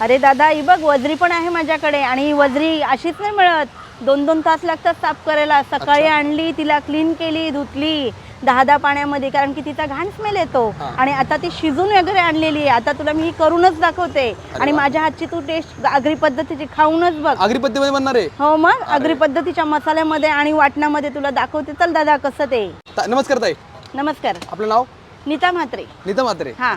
अरे दादा ही बघ वजरी पण आहे माझ्याकडे आणि ही वजरी अशीच नाही मिळत. दोन दोन तास लागतात साफ करायला. सकाळी. आणली तिला क्लीन केली धुतली दहा दहा पाण्यामध्ये कारण की तिचा घाण स्मेल येतो. आणि आता ती शिजून वगैरे आणलेली आहे. आता तुला मी ही करूनच दाखवते. आणि. माझ्या हातची तू टेस्ट आगरी पद्धतीची खाऊनच बघ. आगरी पद्धतीमध्ये बनणार आहे? हो मग आगरी पद्धतीच्या मसाल्यामध्ये आणि वाटणामध्ये तुला दाखवते. चल दादा कसं ते? नमस्कार ताई. नमस्कार. आपलं नाव? नीता म्हात्रे. नीता मात्रे हा.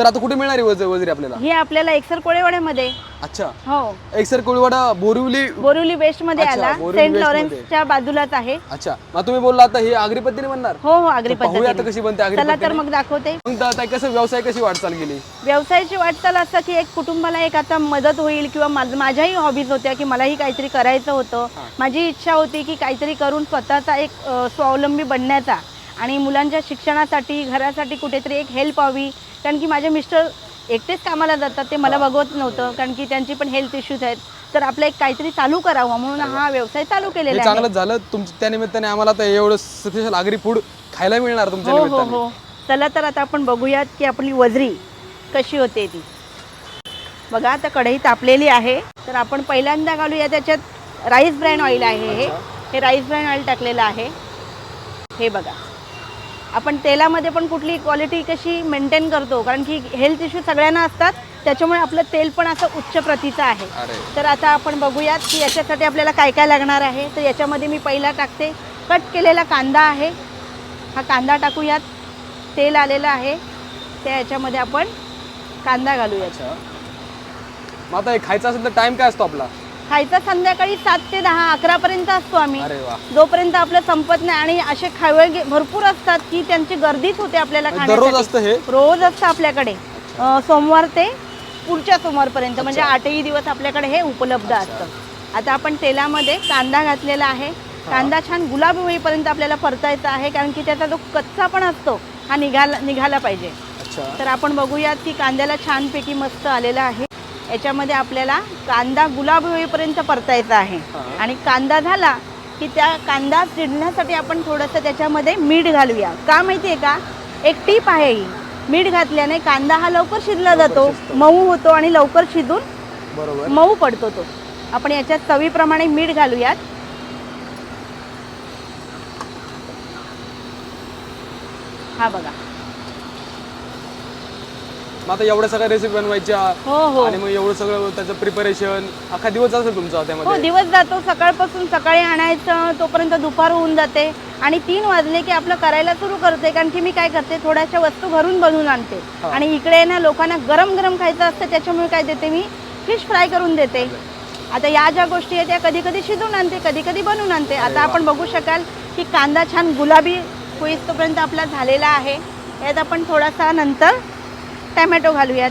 तर आता कुठे मिळणार आहे वज वजरी आपल्याला? ही आपल्याला एकसर कोळेवाड्यामध्ये. अच्छा. हो. एकसर कोळीवाडा बोरिवली बोरिवली वेस्टमध्ये अच्छा, आला. बोरिवली सेंट लॉरेन्सच्या बाजूलाच आहे. अच्छा. मग तुम्ही बोलला आता हे आगरी पद्धतीने बनणार? हो हो आगरी तर पाहूया आता पद्धती कशी बनते आगरी चला तर पद्धतीने. मग दाखवते. मग ता- ताई कसं व्यवसाय कशी वाटचाल गेली व्यवसायाची वाटचाल असं की एक कुटुंबाला एक आता मदत होईल किंवा माझ- माझ्याही हॉबीज होत्या की मलाही काहीतरी करायचं होतं. माझी इच्छा होती की काहीतरी करून स्वतःचा एक अ, स्वावलंबी बनण्याचा. आणि मुलांच्या शिक्षणासाठी घरासाठी कुठेतरी एक हेल्प व्हावी कारण की माझे मिस्टर एकटेच कामाला जातात ते मला बघवत नव्हतं. कारण की त्यांची पण हेल्थ इश्यूज आहेत. तर आपलं एक काहीतरी चालू करावं. म्हणून हा व्यवसाय चालू केलेला आहे. चांगलंच झालं. तुमच्या त्या निमित्ताने आम्हाला आता एवढं स्पेशल आगरी फूड खायला मिळणार तुमच्या हो हो निमित्ताने. हो. चला तर आता आपण बघूयात की आपली वजरी कशी होते ती. बघा आता कढई तापलेली आहे. तर आपण पहिल्यांदा घालूया त्याच्यात राईस ब्रँड ऑइल आहे हे. हे राईस ब्रँड ऑइल टाकलेलं आहे. हे बघा. आपण तेलामध्ये पण कुठली क्वालिटी कशी मेंटेन करतो? कारण की हेल्थ इश्यू सगळ्यांना असतात त्याच्यामुळे आपलं तेल पण असं उच्च प्रतीचं आहे. तर आता आपण बघूयात की याच्यासाठी आपल्याला काय काय लागणार आहे. तर याच्यामध्ये मी पहिला टाकते. कट केलेला कांदा आहे. हा कांदा टाकूयात. तेल आलेलं आहे. त्या याच्यामध्ये आपण कांदा घालूयात. मग आता हे खायचं असेल तर टाइम काय असतो आपला? खायचा संध्याकाळी सात ते दहा अकरापर्यंत असतो आम्ही. अरे वा. जोपर्यंत आपलं संपत नाही आणि असे खावे गे- भरपूर असतात की त्यांची गर्दीच होते आपल्याला म्हणजे दररोज खाण्यासाठी असतं हे? रोज असतं आपल्याकडे. अं, सोमवार ते पुढच्या सोमवारपर्यंत. म्हणजे. आठही दिवस आपल्याकडे हे उपलब्ध. असतं. आता आपण तेलामध्ये कांदा घातलेला आहे. कांदा छान गुलाबी होईपर्यंत आपल्याला परतायचा आहे कारण की त्याचा जो कच्चा पण असतो हा निघाला निघाला पाहिजे. अच्छा. तर आपण बघूयात की कांद्याला छानपैकी मस्त आलेला आहे. याच्यामध्ये आपल्याला कांदा गुलाबी होईपर्यंत परतायचा आहे. आणि कांदा झाला की त्या कांदा शिजण्यासाठी आपण थोडंसं त्याच्यामध्ये मीठ घालूया. का माहिती आहे का? एक टीप आहे ही. मीठ घातल्याने कांदा हा लवकर शिजला जातो. मऊ होतो आणि लवकर शिजून बरोबर. मऊ पडतो तो. आपण याच्यात चवीप्रमाणे मीठ घालूयात. हा बघा. मग आता एवढ्या सगळ्या रेसिपी बनवायच्या हो हो. आणि मग एवढं सगळं त्याचं प्रिपरेशन अख्खा दिवस असेल तुमचा हो त्यामध्ये दिवस जातो. सकाळपासून सकाळी आणायचं तोपर्यंत दुपार होऊन जाते. आणि तीन वाजले की आपलं करायला सुरू करते कारण की मी काय करते थोड्याशा वस्तू घरून बनवून आणते. हा. आणि इकडे ना लोकांना गरम गरम खायचं असतं त्याच्यामुळे काय देते मी? फिश फ्राय करून देते. आता या ज्या गोष्टी आहेत त्या कधी कधी शिजवून आणते कधी कधी बनवून आणते. आता वा. आपण बघू शकाल की कांदा छान गुलाबी होईस्तोपर्यंत आपला झालेला आहे. यात आपण थोडासा नंतर टॅमॅटो घालूयात.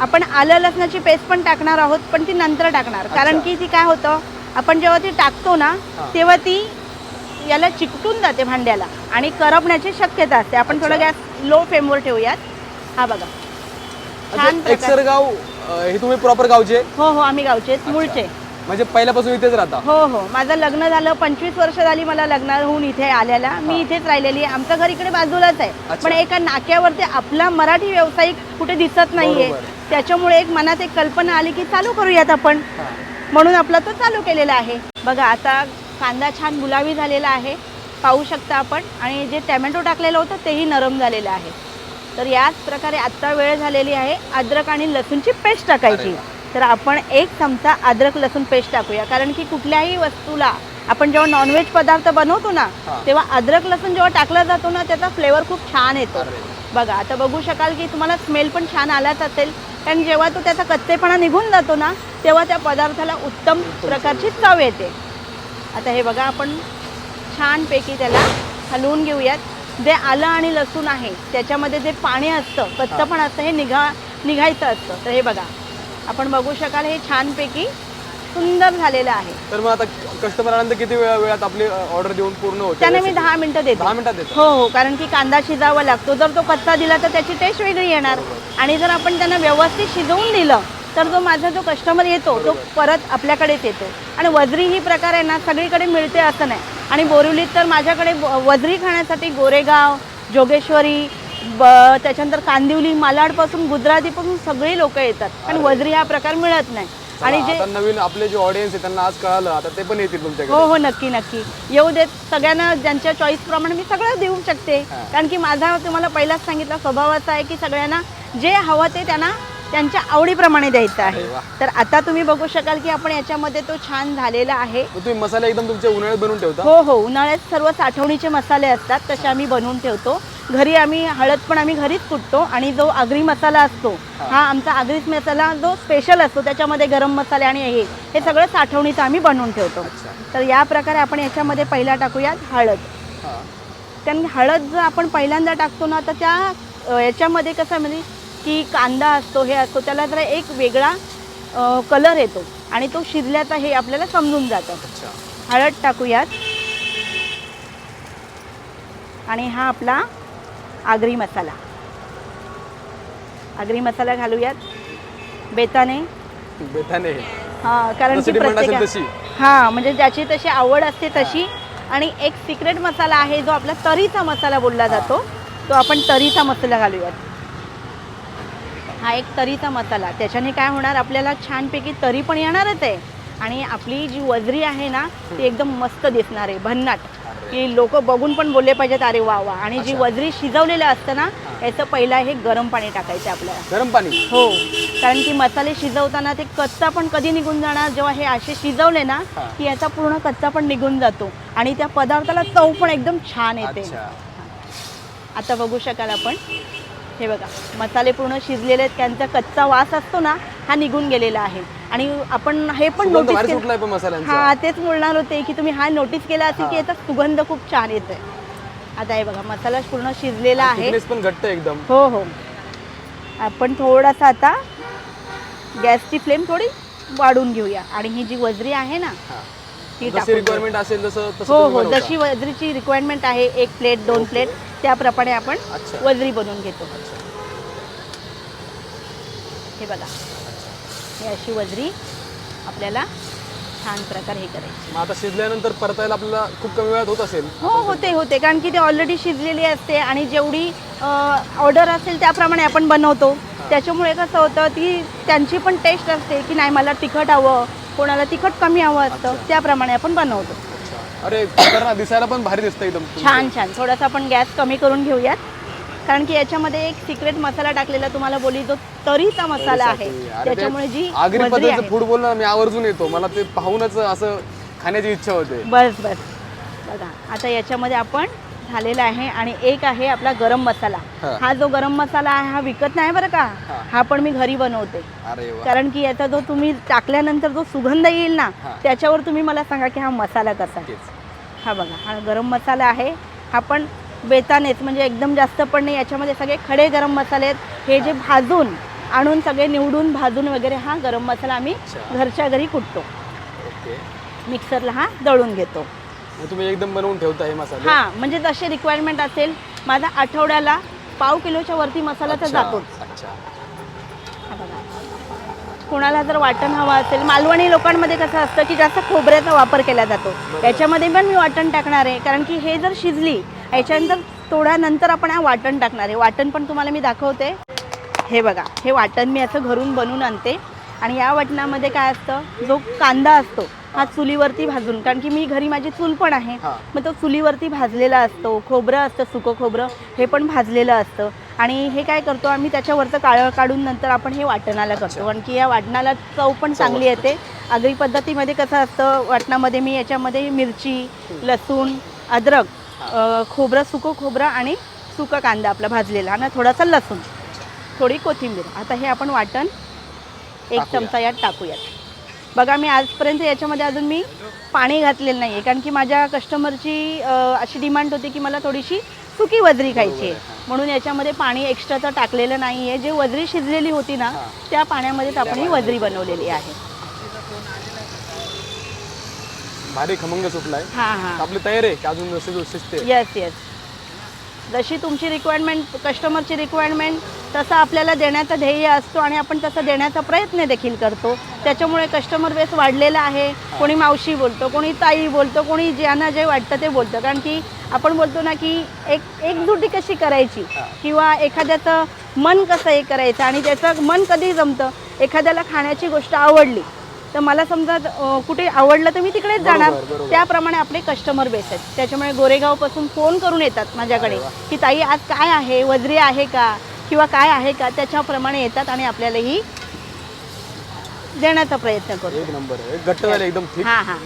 आपण आलं लसणाची पेस्ट पण टाकणार आहोत पण ती नंतर टाकणार. कारण. की ती काय होतं आपण जेव्हा ती टाकतो ना. तेव्हा ती याला चिकटून जाते भांड्याला आणि करपण्याची शक्यता असते. आपण थोडं. गॅस लो फ्लेमवर ठेवूयात. हा बघा. छान अं, हे तुम्ही प्रॉपर गावचे? हो हो आम्ही गावचे. मूळचे. म्हणजे पहिल्यापासून इथेच राहता? हो हो. माझं लग्न झालं पंचवीस वर्ष झाली मला लग्न होऊन इथे आल्याला मी. इथेच राहिलेली. आहे आमचं घर इकडे बाजूलाच आहे. अच्छा. पण एका नाक्यावरती आपला मराठी व्यावसायिक कुठे दिसत नाहीये. बरोबर. त्याच्यामुळे एक मनात एक कल्पना आली की चालू करूयात आपण. हा. म्हणून आपला तो चालू केलेला आहे. बघा आता कांदा छान गुलाबी झालेला आहे. पाहू शकता आपण. आणि जे टॅमॅटो टाकलेलं होतं तेही नरम झालेलं आहे. तर याच प्रकारे आत्ता वेळ झालेली आहे. अद्रक आणि लसूणची पेस्ट टाकायची. वा. तर आपण एक चमचा अद्रक लसूण पेस्ट टाकूया. कारण की कुठल्याही वस्तूला आपण जेव्हा नॉनव्हेज पदार्थ बनवतो ना. तेव्हा अद्रक लसूण जेव्हा टाकला जातो ना त्याचा फ्लेवर खूप छान येतो. बघा आता बघू शकाल की तुम्हाला स्मेल पण छान आलाच असेल. कारण जेव्हा तो त्याचा कच्चेपणा निघून जातो ना तेव्हा त्या पदार्थाला उत्तम प्रकारची चव येते. आता हे बघा आपण छानपैकी त्याला हलवून घेऊयात. जे आलं आणि लसूण आहे त्याच्यामध्ये जे पाणी असतं कच्चं हा. पण असतं हे निघा निघायचं असतं. तर हे बघा. आपण बघू शकाल हे छानपैकी सुंदर झालेलं आहे. तर मग आता कस्टमर आल्यानंतर किती वेळा वेळात आपली ऑर्डर देऊन पूर्ण होते? त्याने मी? दहा मिनिटं देते. दहा मिनिटात देतो. हो हो कारण की कांदा शिजावा लागतो. जर तो कच्चा दिला तर त्याची टेस्ट वेगळी येणार. आणि जर आपण त्यांना व्यवस्थित शिजवून दिलं तर जो माझा जो कस्टमर येतो तो परत आपल्याकडेच येतो. आणि वजरी ही प्रकार आहे ना सगळीकडे मिळते असं नाही. आणि बोरिवलीत तर माझ्याकडे वजरी खाण्यासाठी गोरेगाव जोगेश्वरी ब त्याच्यानंतर कांदिवली मालाडपासून गुजरातीपासून सगळे लोक येतात. कारण वजरी हा प्रकार मिळत नाही. आणि जे नवीन आपले जे ऑडियन्स आहे त्यांना आज कळालं आता ते पण येतील तुमच्याकडे. हो हो नक्की नक्की. येऊ देत. सगळ्यांना ज्यांच्या चॉईस प्रमाणे मी सगळं देऊ शकते. कारण की माझा तुम्हाला पहिलाच सांगितलं स्वभाव असा आहे की सगळ्यांना जे हवं ते त्यांना त्यांच्या आवडीप्रमाणे द्यायचं आहे. वा. तर आता तुम्ही बघू शकाल की आपण याच्यामध्ये तो छान झालेला आहे. मग तुम्ही मसाले एकदम तुमच्या उन्हाळ्यात बनवून ठेवता? हो हो. उन्हाळ्यात सर्व साठवणीचे मसाले असतात तसे आम्ही बनवून ठेवतो. घरी आम्ही हळद पण आम्ही घरीच कुटतो आणि जो आगरी मसाला असतो हा. आमचा आगरी मसाला जो स्पेशल असतो त्याच्यामध्ये गरम मसाले आणि हे हे सगळं साठवणीचं आम्ही बनवून ठेवतो. अच्छा. तर या प्रकारे आपण याच्यामध्ये पहिला टाकूयात हळद. हा. कारण हळद जर आपण पहिल्यांदा टाकतो ना तर त्या अ, याच्यामध्ये कसं म्हणजे की कांदा असतो हे असतो त्याला जरा एक वेगळा कलर येतो आणि तो शिजल्याचा हे आपल्याला समजून जातं. हळद टाकूयात. आणि हा आपला आगरी मसाला. आगरी मसाला घालूयात. बेताने. बेताने. हा कारण की प्रत्येका हा म्हणजे ज्याची तशी आवड असते तशी. आणि एक सिक्रेट मसाला आहे जो आपला तरीचा मसाला बोलला जातो. तो आपण तरीचा मसाला घालूयात. हा एक तरीचा मसाला. त्याच्याने काय होणार आपल्याला छानपैकी तरी पण येणारच आहे आणि आपली जी वजरी आहे ना ती एकदम मस्त दिसणार आहे भन्नाट. की लोक बघून पण बोलले पाहिजेत अरे वा वा. आणि जी. वजरी शिजवलेलं असतं ना याचं पहिला हे गरम पाणी टाकायचं आपल्याला. गरम पाणी? हो. कारण की मसाले शिजवताना ते कच्चा पण कधी निघून जाणार जेव्हा हे असे शिजवले ना. की याचा पूर्ण कच्चा पण निघून जातो. आणि त्या पदार्थाला चव पण एकदम छान येते. आता बघू शकाल आपण. हे बघा मसाले पूर्ण शिजलेले आहेत त्यांचा कच्चा वास असतो ना हा निघून गेलेला आहे आणि आपण हे पण नोटीस केलं हा तेच बोलणार होते की तुम्ही हा नोटीस केला असेल की. याचा सुगंध खूप छान येतोय आता हे बघा मसाला पूर्ण शिजलेला आहे थिकनेस पण घट्ट आहे एकदम हो हो आपण थोडासा आता गॅसची फ्लेम थोडी वाढून घेऊया आणि ही जी वजरी आहे ना. ती. रिक्वायरमेंट असेल हो हो. जशी वजरीची रिक्वायरमेंट आहे एक प्लेट दोन प्लेट त्याप्रमाणे आपण अच्छा. वजरी बनवून घेतो. हे बघा. ही अशी वजरी आपल्याला छान प्रकारे हे करायची. मग आता शिजल्यानंतर परतायला आपल्याला खूप कमी वेळात होत असेल. हो होते होते. कारण की ती ऑलरेडी शिजलेली असते आणि जेवढी ऑर्डर असेल त्याप्रमाणे आपण बनवतो. त्याच्यामुळे कसं होतं ती त्यांची पण टेस्ट असते की नाही मला तिखट हवं कोणाला तिखट कमी हवं असतं. त्याप्रमाणे आपण बनवतो. अरे दिसायला पण भारी दिसतं एकदम. छान छान. थोडासा आपण गॅस कमी करून घेऊयात. कारण की याच्यामध्ये एक सिक्रेट मसाला टाकलेला तुम्हाला बोली जो तरीचा मसाला आहे. तरीसाठी. अरे ते त्याच्यामुळे जी आगरी पद्धतीचं आहे. फूड बोलणं मी आवर्जून येतो. मला ते पाहूनच असं खाण्याची इच्छा होते. बस बस. बघा. आता याच्यामध्ये आपण झालेला आहे आणि एक आहे आपला गरम मसाला. हा. जो गरम मसाला आहे हा विकत नाही बरं का? हा. पण मी घरी बनवते. कारण की याचा जो तुम्ही टाकल्यानंतर जो सुगंध येईल ना. त्याच्यावर तुम्ही मला सांगा की हा मसाला कसा आहे. हा बघा हा गरम मसाला आहे. हा पण बेतानेच म्हणजे एकदम जास्त पण नाही याच्यामध्ये सगळे खडे गरम मसाले आहेत. हे जे भाजून आणून सगळे निवडून भाजून वगैरे हा गरम मसाला आम्ही. घरच्या घरी कुटतो. मिक्सरला हा दळून घेतो. तुम्ही एकदम बनवून ठेवता हे मसाले? हा म्हणजे जशी रिक्वायरमेंट असेल माझा आठवड्याला पाव किलोच्या वरती मसाला तर अच्छा, जातोच अच्छा. हा कोणाला जर वाटण हवं असेल मालवणी लोकांमध्ये कसं असतं की जास्त खोबऱ्याचा वापर केला जातो. याच्यामध्ये पण मी वाटण टाकणार आहे कारण की हे जर शिजली याच्यानंतर थोड्या नंतर आपण हा वाटण टाकणार आहे. वाटण पण तुम्हाला मी दाखवते. हे बघा हे वाटण मी असं घरून बनवून आणते. आणि या वाटणामध्ये काय असतं? जो कांदा असतो हा चुलीवरती भाजून कारण की मी घरी माझी चूल पण आहे. मग तो चुलीवरती भाजलेला असतो खोबरं असतं सुकं खोबरं हे पण भाजलेलं असतं. आणि हे काय करतो आम्ही त्याच्यावरचं काळं काढून नंतर आपण हे वाटणाला करतो. कारण की या वाटणाला चव पण चांगली येते. आगरी पद्धतीमध्ये कसं असतं वाटणामध्ये मी याच्यामध्ये मिरची लसूण अद्रक खोबरं सुकं खोबरं आणि सुकं कांदा आपला भाजलेला. आणि थोडासा लसूण थोडी कोथिंबीर. आता हे आपण वाटण एक. चमचा यात टाकूयात. बघा मी आजपर्यंत याच्यामध्ये अजून मी पाणी घातलेलं नाही आहे कारण की माझ्या कस्टमरची अशी डिमांड होती की मला थोडीशी सुकी वजरी खायची आहे. म्हणून याच्यामध्ये पाणी एक्स्ट्राचं टाकलेलं नाही आहे जे वजरी शिजलेली होती ना. त्या पाण्यामध्येच आपण ही वजरी बनवलेली आहे. भारी खमंग सुटलाय. हां हां. आपली तयारी आहे की? अजून शिजू शिजते. येस येस जशी तुमची रिक्वायरमेंट कस्टमरची रिक्वायरमेंट तसं आपल्याला देण्याचा ध्येय असतो आणि आपण तसं देण्याचा प्रयत्न देखील करतो. त्याच्यामुळे कस्टमर बेस वाढलेला आहे. कोणी मावशी बोलतो कोणी ताई बोलतो कोणी ज्यांना जे वाटतं ते बोलतं. कारण की आपण बोलतो ना की एक एकजुटी कशी करायची? किंवा एखाद्याचं मन कसं हे करायचं? आणि त्याचं मन कधी जमतं? एखाद्याला खाण्याची गोष्ट आवडली तर मला समजा कुठे आवडलं तर मी तिकडेच जाणार. त्याप्रमाणे आपले कस्टमर बेस आहेत. त्याच्यामुळे गोरेगावपासून फोन करून येतात माझ्याकडे की ताई आज काय आहे? वजरी आहे का? किंवा काय आहे का? त्याच्याप्रमाणे येतात आणि आपल्यालाही देण्याचा प्रयत्न करतो. एक नंबर एकदम हां हां.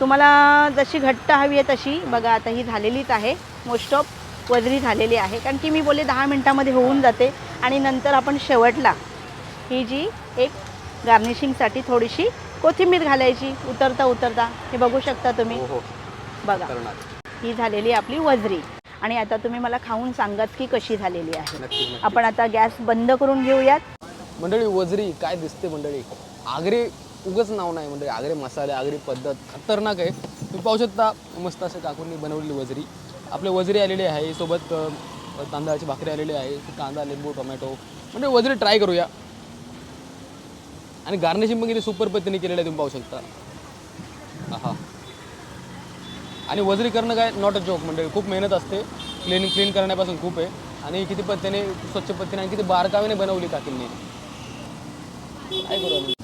तुम्हाला जशी घट्ट हवी आहे तशी. बघा आता ही झालेलीच आहे. मोस्ट ऑफ वजरी झालेली आहे. कारण की मी बोलले दहा मिनटामध्ये होऊन जाते आणि नंतर आपण शेवटला. ही जी एक गार्निशिंगसाठी थोडीशी कोथिंबीर घालायची. उतरता उतरता. हे बघू शकता तुम्ही. हो हो. बघा. ही झालेली आपली वजरी. आणि आता तुम्ही मला खाऊन सांगत की कशी झालेली आहे. आपण आता गॅस बंद करून घेऊयात. मंडळी वजरी काय दिसते मंडळी? आगरी उगच नाव नाही मंडळी. आगरी मसाले आगरी पद्धत. खतरनाक आहे. तुम्ही पाहू शकता मस्त असं काकूंनी बनवलेली वजरी. आपले वजरी आलेली आहे. सोबत तांदळाची भाकरी आलेली आहे. कांदा लिंबू टोमॅटो. म्हणजे वजरी ट्राय करूया. आणि गार्निशिंग पण किती सुपर पद्धतीने केलेलं आहे तुम्ही पाहू शकता. हा आणि वजरी करणं काय? नॉट अ जोक म्हणजे खूप मेहनत असते. क्लीन क्लीन करण्यापासून खूप आहे. आणि किती पद्धतीने स्वच्छ पद्धतीने आणि किती बारकावीने बनवली काकींनी. काय करू आम्ही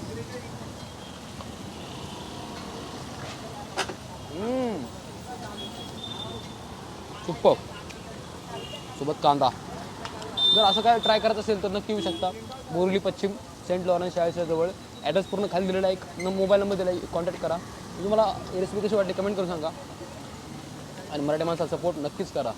सोबत कांदा. जर असं काय ट्राय करत असेल तर नक्की येऊ शकता. बोरली पश्चिम. सेंट लॉरन्स शाळेच्या जवळ. ॲड्रेस पूर्ण खाली दिलेला एक न मोबाईल नंबर दिला आहे. कॉन्टॅक्ट करा. तुम्हाला रेसिपी कशी वाटली कमेंट करून सांगा. आणि मराठी माणसाला सपोर्ट नक्कीच करा.